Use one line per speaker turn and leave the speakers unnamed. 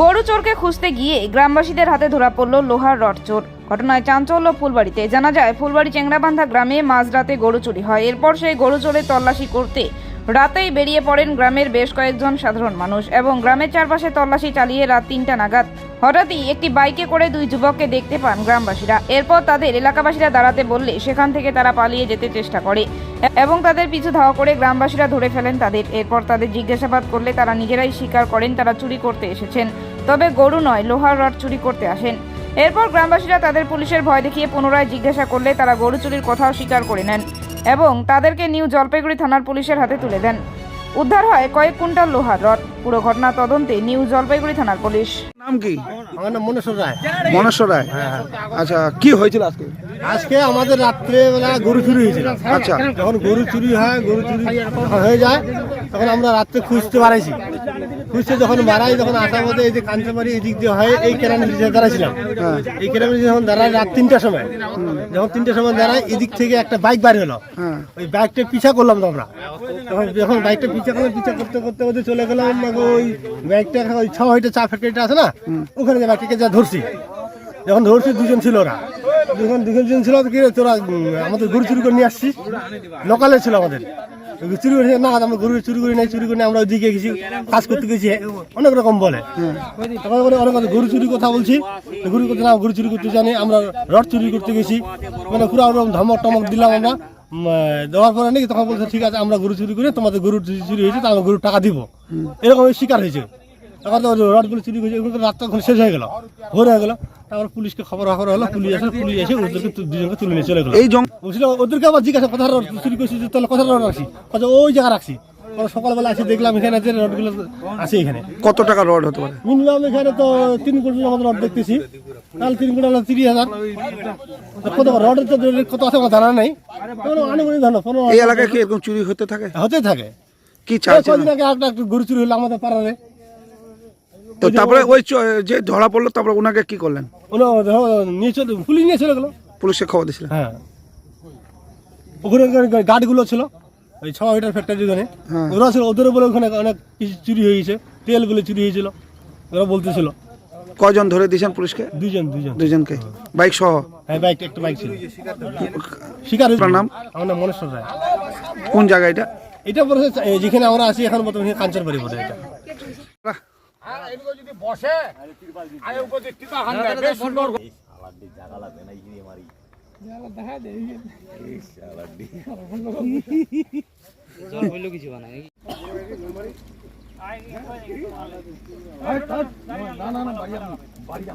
গরু চোরকে খুঁজতে গিয়ে গ্রামবাসীদের হাতে ধরা পড়ল লোহার রড চোর। ঘটনায় চাঞ্চল্য ফুলবাড়িতে। জানা যায়, ফুলবাড়ি চেংরাবান্ধা গ্রামে মাঝরাতে গরু চুরি হয়। এরপর সেই গরু চোরে তল্লাশি করতে রাতেই বেরিয়ে পড়েন গ্রামের বেশ কয়েকজন সাধারণ মানুষ এবং গ্রামের চারপাশে তল্লাশি চালিয়ে রাত তিনটা নাগাদ হঠাৎই একটি বাইকে করে দুই যুবককে দেখতে পান গ্রামবাসীরা। এরপর তাদের এলাকাবাসীরা দাঁড়াতে বললে সেখান থেকে তারা পালিয়ে যেতে চেষ্টা করে এবং তাদের পিছু ধাওয়া করে গ্রামবাসীরা ধরে ফেলেন তাদের। এরপর তাদের জিজ্ঞাসাবাদ করলে তারা নিজেরাই স্বীকার করেন, তারা চুরি করতে এসেছেন। তবে গরু নয় লোহার রড চুরি করতে আসেন। এরপর গ্রামবাসীরা তাদের পুলিশের ভয় দেখিয়ে পুনরায় জিজ্ঞাসা করলে তারা গরু চুরির কথাও স্বীকার করে নেন এবং তাদেরকে নিউ জলপাইগুড়ি থানার পুলিশের হাতে তুলে দেন। উদ্ধার হয় কয়েক কুইন্টাল লোহার রড। পুরো ঘটনা তদন্তে নিউ জলপাইগুড়ি থানার পুলিশ।
নাম কি?
আমার নাম মনেশ্বর রায়।
মনেশ্বর রায়? আচ্ছা কি হয়েছিল আজকে?
আজকে আমাদের রাত্রে বেলা গরু চুরি হয়েছিল।
আচ্ছা।
যখন গরু চুরি হয় গরু চুরি হয়ে যায় তখন আমরা রাত্রে খুঁজতে বাড়াইছি খুঁজতে যখন বাড়াই তখন আসার মধ্যে এই যে কাঞ্চমারি এই দিক দিয়ে হয় এই কেরানি দাঁড়াইছিলাম এই কেরানি যখন দাঁড়ায় রাত তিনটার সময় যখন তিনটার সময় দাঁড়ায় এদিক থেকে একটা বাইক বার হলো।
হ্যাঁ।
ওই বাইকটা পিছা করলাম তো আমরা। তখন যখন বাইকটা পিছা করলাম পিছা করতে করতে করতে চলে গেলাম ওই বাইকটা ওই ছ হইতে চা ফ্যাক্টরিটা আছে না? ওখানে যে বাইকটাকে যা ধরছি। যখন ধরছি দুজন ছিল ওরা। দুজন দুজন ছিল কি তোরা আমাদের গরু চুরি করে নিয়ে আসছিস? লোকালে ছিল আমাদের। চুরি করে না, আমরা গরু চুরি করি নাই, চুরি করে আমরা ওইদিকে গেছি, কাজ করতে গেছি অনেক রকম বলে। তখন বলে অনেক কথা গরু চুরি কথা বলছি। গরু করতে না, গরু চুরি করতে জানি, আমরা রড চুরি করতে গেছি। মানে পুরো ওরকম ধমক টমক দিলাম আমরা। দেওয়ার পরে নাকি তখন বলছে, ঠিক আছে, আমরা গরু চুরি করে তোমাদের গরু চুরি হয়েছে তো আমরা গরুর টাকা দিব। এরকম শিকার হয়েছে। তখন তো রডগুলো চুরি হয়েছে ওগুলো রাতটা ওখানে শেষ হয়ে গেল। ভোর হয়ে গেল। তারপর পুলিশকে খবর খবর হলো পুলিশ আসে পুলিশ এসে ওদেরকে দুজনকে তুলে নিয়ে চলে গেলো।
এই জং
বলছিল ওদেরকে আবার জিজ্ঞাসা কথা রড চুরি করছি তাহলে কথা রড রাখছি কথা ওই জায়গা রাখছি। সকালবেলা এসে দেখলাম এখানে যে রডগুলো আছে এখানে।
কত টাকা রড হতে পারে?
মিনিমাম এখানে তো তিন কোটি আমাদের রড দেখতেছি। তাহলে তিন কোটি হলো তিরিশ হাজার। কত রডের তো কত আছে আমার জানা নাই। আনুমানিক ধরো এই এলাকায় কি
এরকম চুরি হতে থাকে?
হতেই থাকে।
কি কদিন
আগে একটা একটু গরু চুরি হলো আমাদের পাড়ারে।
তো তারপরে ওই যে ধরা পড়ল তারপরে ওনাকে কি করলেন?
নিয়ে চলে পুলিশ নিয়ে চলে গেলো।
পুলিশে খবর দিয়েছিলেন?
হ্যাঁ। ওখানে গাড়িগুলো ছিল ওই ছ মিটার ফ্যাক্টরি ওখানে।
হ্যাঁ।
ওরা ছিল ওদের বলে ওখানে অনেক কিছু চুরি হয়ে গেছে তেলগুলো চুরি হয়েছিল ওরা বলতেছিল।
কজন ধরে দিয়েছেন পুলিশকে?
দুজন দুজন
দুজনকে বাইক সহ?
হ্যাঁ বাইক একটা বাইক ছিল। শিকার আপনার নাম? আমার নাম মনেশ্বর রায়।
কোন জায়গা এটা?
এটা যেখানে আমরা আছি এখন বর্তমানে কাঞ্চন বাড়ি বলে এটা।
আর এদিকে যদি বসে আর ওকে যদি তিতা হান
দেয় বেশ সুন্দর। আলাদি জায়গা লাগবে না ইরে মারি। জায়গা দেখা দে এই আলাদি জল হইল কিছু বানা নাকি? না না না বাড়িয়া বাড়িয়া